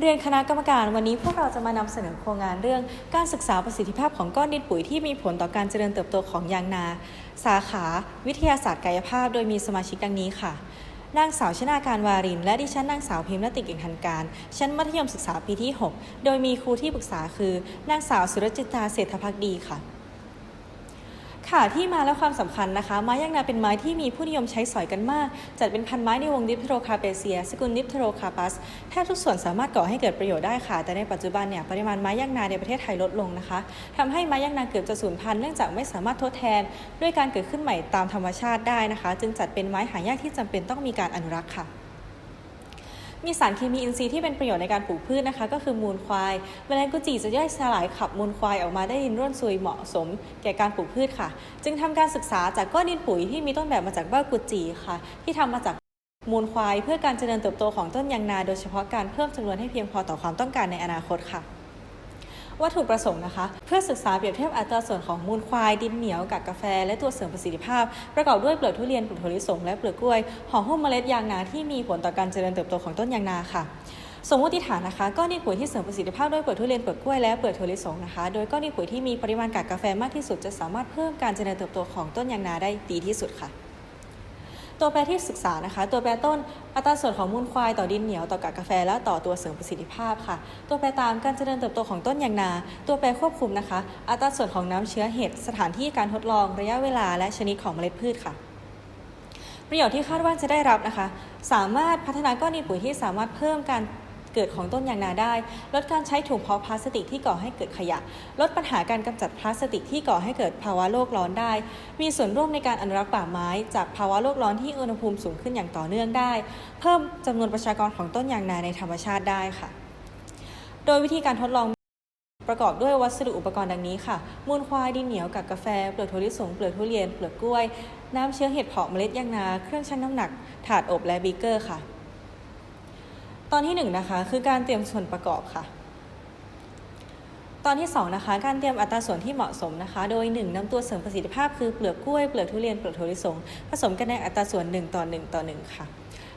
เรียนคณะกรรมการวันนี้พวกเราจะมานำเสนอโครงงานเรื่อง การศึกษาประสิทธิภาพของก้อนดินปุ๋ยที่มีผลต่อการเจริญเติบโตของยางนา สาขาวิทยาศาสตร์กายภาพ โดยมีสมาชิกดังนี้ค่ะนางสาวชนาการวาริน และดิฉันนางสาวพิมพ์นติเก่งทันการ ชั้นมัธยมศึกษาปีที่ 6 โดยมีครูที่ปรึกษาคือ นางสาวสุรจิตาเศรษฐพักดีค่ะ ค่ะที่มาและความสำคัญนะคะ ไม้ยางนาเป็นไม้ที่มีผู้นิยมใช้สอยกันมาก จัดเป็นพันไม้ในวงดิปเทโรคาเปเซีย สกุลดิปเทโรคาปัสแทบทุกส่วนสามารถก่อให้เกิดประโยชน์ได้ค่ะ แต่ในปัจจุบันเนี่ยปริมาณไม้ยางนาในประเทศไทยลดลงนะคะทำให้ไม้ยางนาเกือบจะสูญพันธุ์เนื่องจากไม่สามารถทดแทน ด้วยการเกิดขึ้นใหม่ตามธรรมชาติได้นะคะ จึงจัดเป็นไม้หายากที่จำเป็นต้องมีการอนุรักษ์ค่ะ มีสารเคมีอินทรีย์ที่เป็นประโยชน์ในการปลูกพืชนะคะ ก็คือมูลควายแมลงกุจีจะย่อยสลายขับมูลควายออกมาได้ดินร่วนซุยเหมาะสม แก่การปลูกพืชค่ะ จึงทำการศึกษาจากก้อนดินปุ๋ยที่มีต้นแบบมาจากบ้ากุจีค่ะ ที่ทำมาจากมูลควายเพื่อการเจริญเติบโตของต้นยางนา โดยเฉพาะการเพิ่มจำนวนให้เพียงพอต่อความต้องการในอนาคตค่ะ วัตถุประสงค์นะคะ เพื่อศึกษาเปรียบเทียบอัตราส่วนของมูลควาย ดินเหนียวกับกาแฟ และตัวเสริมประสิทธิภาพ ประกอบด้วยเปลือกทุเรียนเปลือกถั่วลิสงและเปลือกกล้วยห่อหุ้มเมล็ดยางนาที่มีผลต่อการเจริญเติบโตของต้นยางนาค่ะสมมติฐานนะคะก้อนดินปุ๋ยที่เสริมประสิทธิภาพด้วยเปลือกทุเรียนเปลือกกล้วยและเปลือกถั่วลิสงนะคะ โดยก้อนดินปุ๋ยที่มีปริมาณกากกาแฟมากที่สุดจะสามารถเพิ่มการเจริญเติบโตของต้นยางนาได้ดีที่สุดค่ะ ตัวแปรที่ศึกษานะคะ ตัวแปรต้นอัตราส่วนของมูลควายต่อดินเหนียวต่อกากกาแฟและต่อตัวเสริมประสิทธิภาพค่ะ ตัวแปรตามการเจริญเติบโตของต้นยางนา ตัวแปรควบคุมนะคะ อัตราส่วนของน้ำเชื้อเห็ดสถานที่การทดลองระยะเวลาและชนิดของเมล็ดพืชค่ะประโยชน์ที่คาดว่าจะได้รับนะคะ สามารถพัฒนาก้อนดินปุ๋ยที่สามารถเพิ่มการ เกิดของต้นยางนาได้ ลดการใช้ถุงเพาะพลาสติกที่ก่อให้เกิดขยะ ลดปัญหาการกำจัดพลาสติกที่ก่อให้เกิดภาวะโลกร้อนได้ มีส่วนร่วมในการอนุรักษ์ป่าไม้ จากภาวะโลกร้อนที่อุณหภูมิสูงขึ้นอย่างต่อเนื่องได้ เพิ่มจำนวนประชากรของต้นยางนาในธรรมชาติได้ค่ะ โดยวิธีการทดลองประกอบด้วยวัสดุอุปกรณ์ดังนี้ค่ะ มูลควาย ดินเหนียวกับกาแฟ เปลือกถั่วลิสง เปลือกทุเรียน เปลือกกล้วย น้ำเชื้อเห็ดเผาะเมล็ดยางนา เครื่องชั่งน้ำหนัก ถาดอบและบีเกอร์ค่ะ ตอนที่1นงนะคะคือการเตรียมส่วนประกอบค่ะ ตอนที่2นะคะการเตรียมอัตราส่วนที่เหมาะสมนะคะ โดย 1นำตัวเสริมประสิทธิภาพคือเปลือกกล้วยเปลือกทุเรียนเปลือกถั่วลิสงผสมกันในอัตราส่วน 1 ต่อ 1 ต่อ 1 ค่ะ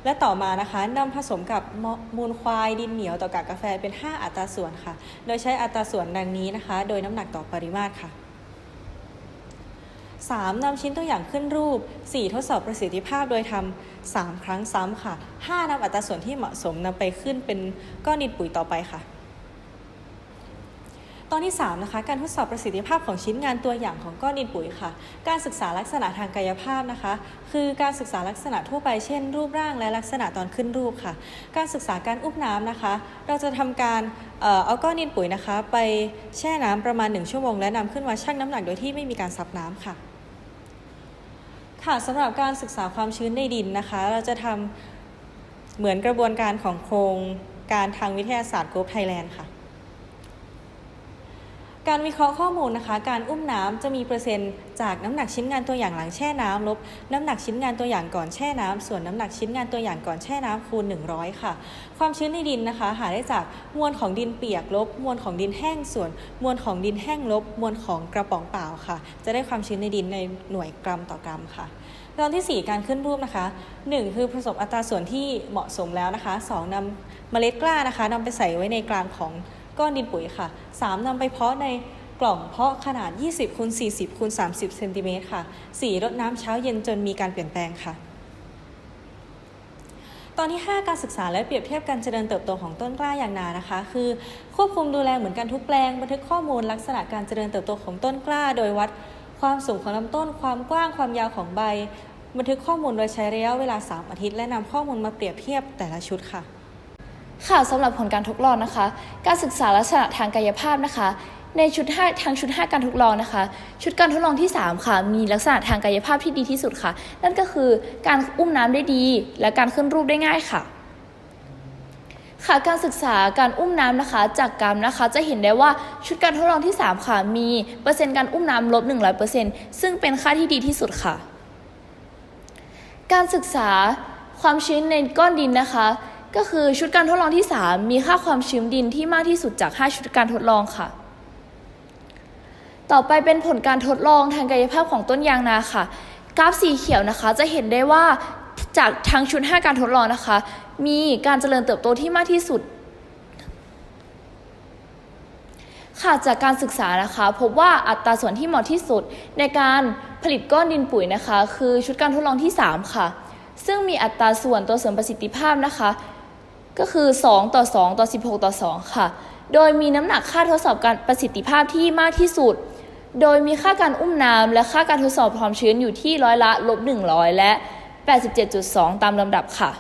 และต่อมานะคะนำผสมกับมมูลควายดินเหนียวต่อกากกาแฟเป็น 5 อัตราส่วนค่ะ โดยใช้อัตราส่วนดังนี้นะคะ โดยน้ำหนักต่อปริมาตรค่ะ 3. นำชิ้นตัวอย่างขึ้นรูป 4. ทดสอบประสิทธิภาพโดยทำ3ครั้งซ้ำค่ะ 5. นำอัตราส่วนที่เหมาะสมนำไปขึ้นเป็นก้อนดินปุ๋ยต่อไปค่ะ ตอนที่ 3 นะคะ การทดสอบประสิทธิภาพของชิ้นงานตัวอย่างของก้อนดินปุ๋ยค่ะ การศึกษาลักษณะทางกายภาพนะคะ คือการศึกษาลักษณะทั่วไปเช่น รูปร่างและลักษณะตอนขึ้นรูปค่ะ การศึกษาการอุ้มน้ำนะคะ เราจะทำการเอ่อเอาก้อนดินปุ๋ยนะคะ ไปแช่น้ำประมาณ 1 ชั่วโมง และนำขึ้นมาชั่งน้ำหนักโดยที่ไม่มีการซับน้ำค่ะ ค่ะสำหรับการศึกษาความชื้นในดินนะคะ เราจะทำเหมือนกระบวนการของโครงการทางวิทยาศาสตร์กรุ๊ปไทยแลนด์ค่ะ การวิเคราะห์ข้อมูลนะคะ การอุ้มน้ำจะมีเปอร์เซ็นต์จากน้ำหนักชิ้นงานตัวอย่างหลังแช่น้ำลบ น้ำหนักชิ้นงานตัวอย่างก่อนแช่น้ำส่วนน้ำหนักชิ้นงานตัวอย่างก่อนแช่น้ำคูณ 100 ค่ะ ความชื้นในดินนะคะ หาได้จากมวลของดินเปียกลบ มวลของดินแห้งส่วนมวลของดินแห้งลบ มวลของกระป๋องเปล่าค่ะ จะได้ความชื้นในดินในหน่วยกรัมต่อกรัมค่ะตอนที่ 4 การขึ้นรูปนะคะ 1 คือผสมอัตราส่วนที่เหมาะสมแล้วนะคะ 2นำเมล็ดกล้านะคะนำไปใส่ไว้ในกลางของ ก้อนดินปุ๋ยค่ะ 3นำไปเพาะในกล่องเพาะขนาด 20คูณ40คูณ30เซนติเมตรค่ะ 4 รดน้ำเช้าเย็นจนมีการเปลี่ยนแปลงค่ะ ตอนที่ 5 การศึกษาและเปรียบเทียบการเจริญเติบโตของต้นกล้าอย่างนานะคะ คือ ควบคุมดูแลเหมือนกันทุกแปลงบันทึกข้อมูลลักษณะการเจริญเติบโตของต้นกล้า โดยวัดความสูงของลำต้น ความกว้างความยาวของใบ บันทึกข้อมูลโดยใช้ระยะเวลา 3 อาทิตย์ และนำข้อมูลมาเปรียบเทียบแต่ละชุดค่ะ ค่ะสำหรับผลการทดลองนะคะ การศึกษาลักษณะทางกายภาพนะคะ ในชุด5ทางชุด 5 การทดลองนะคะ ชุดการทดลองที่ 3 ค่ะ มีลักษณะทางกายภาพที่ดีที่สุดค่ะ นั่นก็คือการอุ้มน้ำได้ดี และการขึ้นรูปได้ง่ายค่ะ ค่ะการศึกษาการอุ้มน้ำนะคะ จากกรรมนะคะ จะเห็นได้ว่าชุดการทดลองที่ 3 ค่ะ มีเปอร์เซ็นต์การอุ้มน้ำลบ100%ซึ่งเป็นค่าที่ดีที่สุดค่ะ การศึกษาความชื้นในก้อนดินนะคะ ก็คือชุดการทดลองที่ 3 มีค่าความชื้นดินที่มากที่สุดจาก 5 ชุดการทดลองค่ะ ต่อไปเป็นผลการทดลองทางกายภาพของต้นยางนาค่ะ กราฟสีเขียวนะคะจะเห็นได้ว่าจากทางชุด 5 การทดลองนะคะ มีการเจริญเติบโตที่มากที่สุด ค่ะจากการศึกษานะคะ พบว่าอัตราส่วนที่เหมาะที่สุดในการผลิตก้อนดินปุ๋ยนะคะ คือชุดการทดลองที่ 3 ค่ะ ซึ่งมีอัตราส่วนตัวเสริมประสิทธิภาพนะคะ ก็คือ 2 ต่อ 2 ต่อ 16 ต่อ 2 ค่ะ โดยมีน้ำหนักค่าทดสอบการประสิทธิภาพที่มากที่สุด โดยมีค่าการอุ้มน้ำและค่าการทดสอบความชื้นอยู่ที่ร้อยละลบ100 และ 87.2 ตามลำดับค่ะ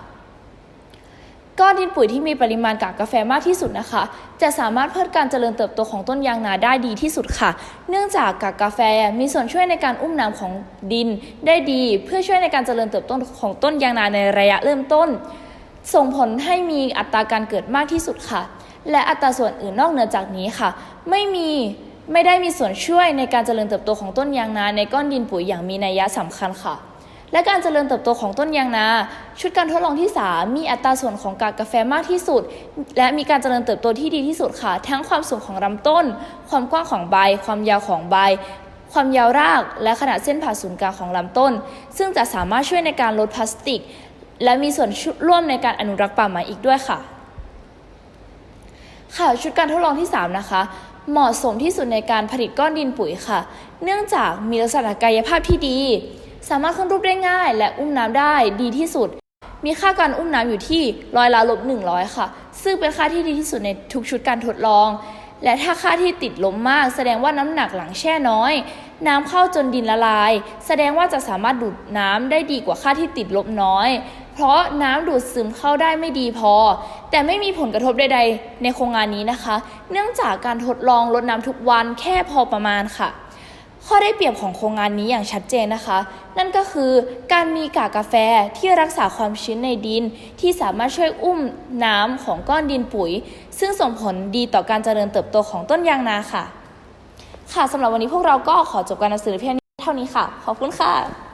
ก้อนดินปุ๋ยที่มีปริมาณกากกาแฟมากที่สุดนะคะ จะสามารถเพิ่มการเจริญเติบโตของต้นยางนาได้ดีที่สุดค่ะ เนื่องจากกากกาแฟมีส่วนช่วยในการอุ้มน้ำของดินได้ดี เพื่อช่วยในการเจริญเติบโตของต้นยางนาในระยะเริ่มต้น ส่งผลให้มีอัตราการเกิดมากที่สุดค่ะ และอัตราส่วนอื่นนอกเหนือจากนี้ค่ะ ไม่มีไม่ได้มีส่วนช่วยในการเจริญเติบโตของต้นยางนาในก้อนดินปุ๋ยอย่างมีนัยสำคัญค่ะ และการเจริญเติบโตของต้นยางนา ชุดการทดลองที่ 3 มีอัตราส่วนของกากกาแฟมากที่สุด และมีการเจริญเติบโตที่ดีที่สุดค่ะ ทั้งความสูงของลำต้น ความกว้างของใบ ความยาวของใบ ความยาวราก และขนาดเส้นผ่าศูนย์กลางของลำต้น ซึ่งจะสามารถช่วยในการลดพลาสติก และมีส่วนร่วมในการอนุรักษ์ป่าไม้อีกด้วยค่ะ ค่ะชุดการทดลองที่ 3 นะคะ เหมาะสมที่สุดในการผลิตก้อนดินปุ๋ยค่ะ เนื่องจากมีลักษณะกายภาพที่ดี สามารถขึ้นรูปได้ง่าย และอุ้มน้ำได้ดีที่สุด มีค่าการอุ้มน้ำอยู่ที่ร้อยละลบ100ค่ะ ซึ่งเป็นค่าที่ดีที่สุดในทุกชุดการทดลอง และถ้าค่าที่ติดลมมาก แสดงว่าน้ำหนักหลังแช่น้อยน้ำเข้าจนดินละลาย แสดงว่าจะสามารถดูดน้ำได้ดีกว่าค่าที่ติดลบน้อย เพราะน้ำดูดซึมเข้าได้ไม่ดีพอ แต่ไม่มีผลกระทบใดๆ ในโครงงานนี้นะคะ เนื่องจากการทดลองลดน้ำทุกวันแค่พอประมาณค่ะ ข้อได้เปรียบของโครงงานนี้อย่างชัดเจนนะคะ นั่นก็คือการมีกากกาแฟที่รักษาความชื้นในดิน ที่สามารถช่วยอุ้มน้ำของก้อนดินปุ๋ย ซึ่งส่งผลดีต่อการเจริญเติบโตของต้นยางนาค่ะ ค่ะสำหรับวันนี้พวกเราก็ขอจบการนำเสนอเพียงเท่านี้ค่ะ ขอบคุณค่ะ